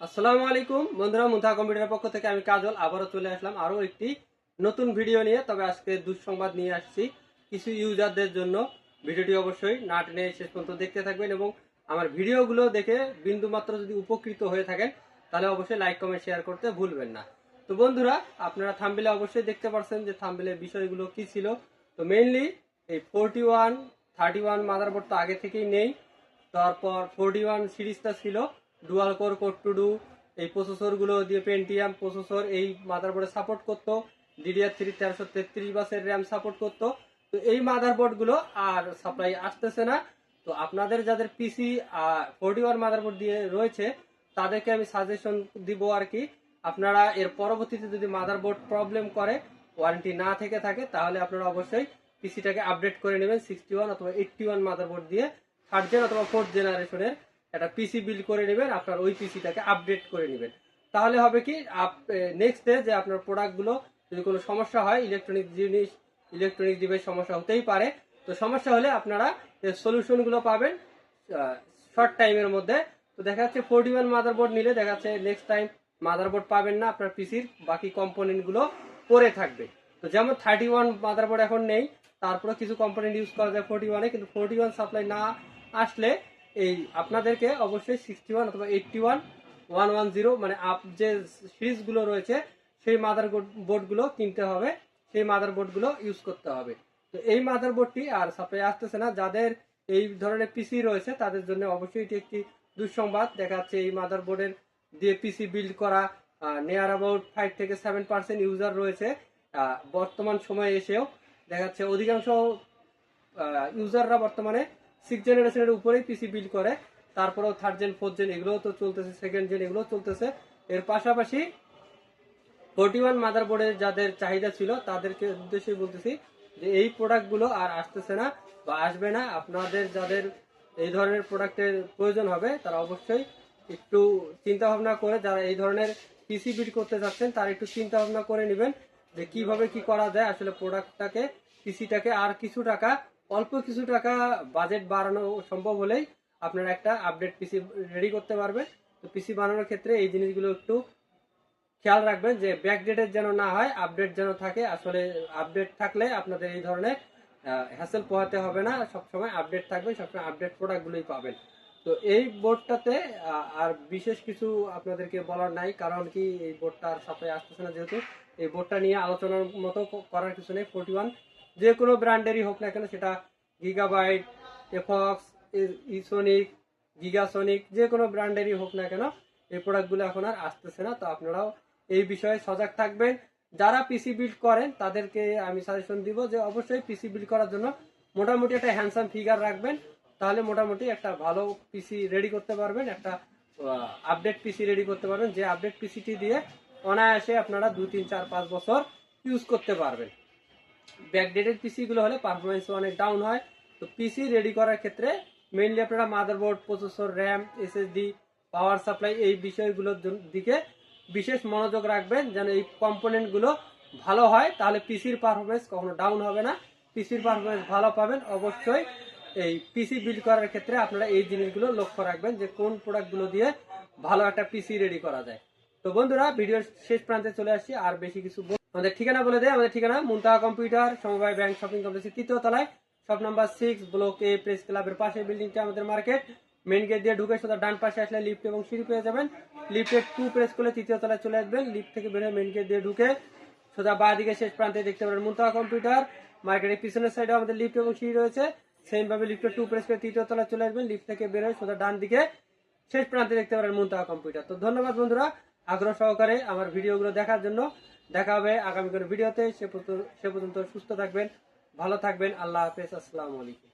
আসসালামু আলাইকুম। বন্ধুরা মুন্থা কম্পিউটারের পক্ষ থেকে আমি কাজল, আবারও চলে আসলাম আরও একটি নতুন ভিডিও নিয়ে। তবে আজকে দুঃসংবাদ নিয়ে আসছি কিছু ইউজারদের জন্য। ভিডিওটি অবশ্যই না টেনে শেষ পর্যন্ত দেখতে থাকবেন এবং আমার ভিডিওগুলো দেখে বিন্দু মাত্র যদি উপকৃত হয়ে থাকেন, তাহলে অবশ্যই লাইক, কমেন্ট, শেয়ার করতে ভুলবেন না। তো বন্ধুরা, আপনারা থাম্বেলে অবশ্যই দেখতে পারছেন যে থাম্বেলের বিষয়গুলো কি ছিল। তো মেইনলি এই forty one thirty one motherboard তো আগে থেকেই নেই। তারপর ফোরটি ওয়ান সিরিজটা ছিল। Dual core core two duo এই প্রসেসরগুলো দিয়ে পেন্টিয়াম প্রসেসর এই মাদারবোর্ডে সাপোর্ট করতো। ডিডিআর থ্রি তেরোশো তেত্রিশ বাসের র্যাম সাপোর্ট করতো। তো এই মাদারবোর্ডগুলো আর সাপ্লাই আসতেছে না। তো আপনাদের যাদের পিসি আর ফোর্টি ওয়ান মাদারবোর্ড দিয়ে রয়েছে, তাদেরকে আমি সাজেশন দিব আর কি। আপনারা এর পরবর্তীতে যদি মাদারবোর্ড প্রবলেম করে ওয়ারেন্টি না থেকে থাকে, তাহলে আপনারা অবশ্যই পিসিটাকে আপডেট করে নেবেন সিক্সটি ওয়ান অথবা এইটটি ওয়ান মাদারবোর্ড দিয়ে থার্ড জেন অথবা ফোর্থ জেনারেশনের একটা পিসি বিল্ড করে নেবেন, আপনার ওই পিসিটাকে আপডেট করে নেবেন। তাহলে হবে কি, আপ নেক্সট ডে যে আপনার প্রোডাক্টগুলো যদি কোনো সমস্যা হয় ইলেকট্রনিক জিনিস ইলেকট্রনিক ডিভাইস সমস্যা হতেই পারে। তো সমস্যা হলে আপনারা সলিউশনগুলো পাবেন শর্ট টাইমের মধ্যে। তো দেখা যাচ্ছে ফোরটি ওয়ান মাদারবোর্ড নিলে দেখা যাচ্ছে নেক্সট টাইম মাদারবোর্ড পাবেন না আপনার পিসির বাকি কম্পোনেন্টগুলো পরে থাকবে। তো যেমন থার্টি ওয়ান মাদারবোর্ড এখন নেই তারপরে কিছু কম্পোনেন্ট ইউজ করা যায় ফোরটি ওয়ানে কিন্তু ফোরটি ওয়ান সাপ্লাই না আসলে এই আপনাদেরকে অবশ্যই সিক্সটি ওয়ান অথবা eighty one one one zero মানে আপ যে সিরিজগুলো রয়েছে, সেই মাদার বোর্ডগুলো কিনতে হবে, সেই মাদার বোর্ডগুলো ইউজ করতে হবে। তো এই মাদার বোর্ডটি আর সাপ্লাই আসতেছে না। যাদের এই ধরনের পিসি রয়েছে, তাদের জন্য অবশ্যই এটি একটি দুঃসংবাদ। দেখা যাচ্ছে এই মাদার বোর্ডের দিয়ে পিসি বিল্ড করা নিয়ার অ্যাবাউট ফাইভ থেকে সেভেন পার্সেন্ট ইউজার রয়েছে বর্তমান সময়ে এসেও। দেখা যাচ্ছে অধিকাংশ ইউজাররা বর্তমানে সিক্স জেনারেশনের উপরেই পিসি বিল করে। তারপরেও থার্ড জেন ফোর্থ জেন এগুলোও তো চলতেছে সেকেন্ড জেন এগুলোও চলতেছে। এর পাশাপাশি ফোরটি ওয়ান মাদারবোর্ডের যাদের চাহিদা ছিল, তাদেরকে উদ্দেশ্যে বলতেছি যে এই প্রোডাক্টগুলো আর আসতেছে না বা আসবে না। আপনাদের যাদের এই ধরনের প্রোডাক্টের প্রয়োজন হবে, তারা অবশ্যই একটু চিন্তা ভাবনা করে, যারা এই ধরনের পিসি বিল্ড করতে যাচ্ছেন, তারা একটু চিন্তা ভাবনা করে নেবেন যে কীভাবে কি করা যায়। আসলে প্রোডাক্টটাকে পিসিটাকে আর কিছু টাকা অল্প কিছু টাকা বাজেট বাড়ানো সম্ভব হলেই আপনারা একটা আপডেট পিসি রেডি করতে পারবেন। তো পিসি বানানোর ক্ষেত্রে এই জিনিসগুলো একটু খেয়াল রাখবেন যে ব্যাকডেটের যেন না হয় আপডেট যেন থাকে। আসলে আপডেট থাকলে আপনাদের এই ধরনের হ্যাসেল পোহাতে হবে না। সবসময় আপডেট থাকবে, সবসময় আপডেট প্রোডাক্টগুলোই পাবেন। তো এই বোর্ডটাতে আর বিশেষ কিছু আপনাদেরকে বলার নাই, কারণ কি এই বোর্ডটা আর সাপ্লাই আসতেছে না যেহেতু। এই বোর্ডটা নিয়ে আলোচনার মতো করার কিছু নেই। ফোর্টি ওয়ান যে কোনো ব্র্যান্ডেরই হোক না কেন সেটা গিগাবাইট এফক্স ইসোনিক গিগাসোনিক যে কোনো ব্র্যান্ডেরই হোক না কেন এই প্রোডাক্টগুলো এখন আর আসতেছে না। তো আপনারাও এই বিষয়ে সজাগ থাকবেন। যারা পিসি বিল্ড করেন, তাদেরকে আমি সাজেশন দিব যে অবশ্যই পিসি বিল্ড করার জন্য মোটামুটি একটা হ্যান্ডসাম ফিগার রাখবেন। তাহলে মোটামুটি একটা ভালো পিসি রেডি করতে পারবেন, একটা আপডেট পিসি রেডি করতে পারবেন। যে আপডেট পিসিটি দিয়ে অনায়াসে আপনারা দু, তিন, চার, পাঁচ বছর ইউজ করতে পারবেন। ব্যাকডেটেড পিসি গুলো হলে পারফরমেন্স অনেক ডাউন হয়। তো পিসি রেডি করার ক্ষেত্রে মেইনলি আপনারা motherboard processor RAM SSD power supply এই বিষয়গুলোর দিকে বিশেষ মনোযোগ রাখবেন যেন এই কম্পোনেন্টগুলো ভালো হয়। তাহলে পিসির পারফরমেন্স কখনো ডাউন হবে না। পিসির পারফরমেন্স ভালো পাবেন। অবশ্যই এই পিসি বিল্ড করার ক্ষেত্রে আপনারা এই জিনিসগুলো লক্ষ্য রাখবেন যে কোন প্রোডাক্টগুলো দিয়ে ভালো একটা পিসি রেডি করা যায়। তো বন্ধুরা, ভিডিওর শেষ প্রান্তে চলে আসছি। আর বেশি কিছু আমাদের ঠিকানা বলে দেয় আমাদের ঠিকানা মুন্তাহা কম্পিউটার, সমবায় ব্যাংক, শপিং কমপ্লেক্সের তৃতীয় তলায়। Shop number six block A press ক্লাবের পাশে বিল্ডিংটা আমাদের মার্কেট মেন গেট দিয়ে ঢুকে সোজা ডান পাশে আসলে লিফট এবং সিঁড়ি পেয়ে যাবেন। লিফটের টু প্রেস করলে তৃতীয় তলায় চলে আসবেন। লিফট থেকে বেরোয় মেন গেট দিয়ে ঢুকে সোজা বা দিকে শেষ প্রান্তে দেখতে পারেন মুন্তাহা কম্পিউটার। মার্কেটের পিছনের সাইডে আমাদের লিফট এবং সিঁড়ি রয়েছে। সেম ভাবে টু প্রেস করে তৃতীয় তলায় চলে আসবেন। লিফট থেকে বেরোয় সোজা ডান দিকে শেষ প্রান্তে দেখতে পারেন মুন্তাহা কম্পিউটার। তো ধন্যবাদ বন্ধুরা, আগ্রহ সহকারে আমার ভিডিওগুলো দেখার জন্য। দেখা হবে আগামী কোনো ভিডিওতে। সে পর্যন্ত সে পর্যন্ত সুস্থ থাকবেন, ভালো থাকবেন। আল্লাহ হাফেজ, আসসালামু আলাইকুম।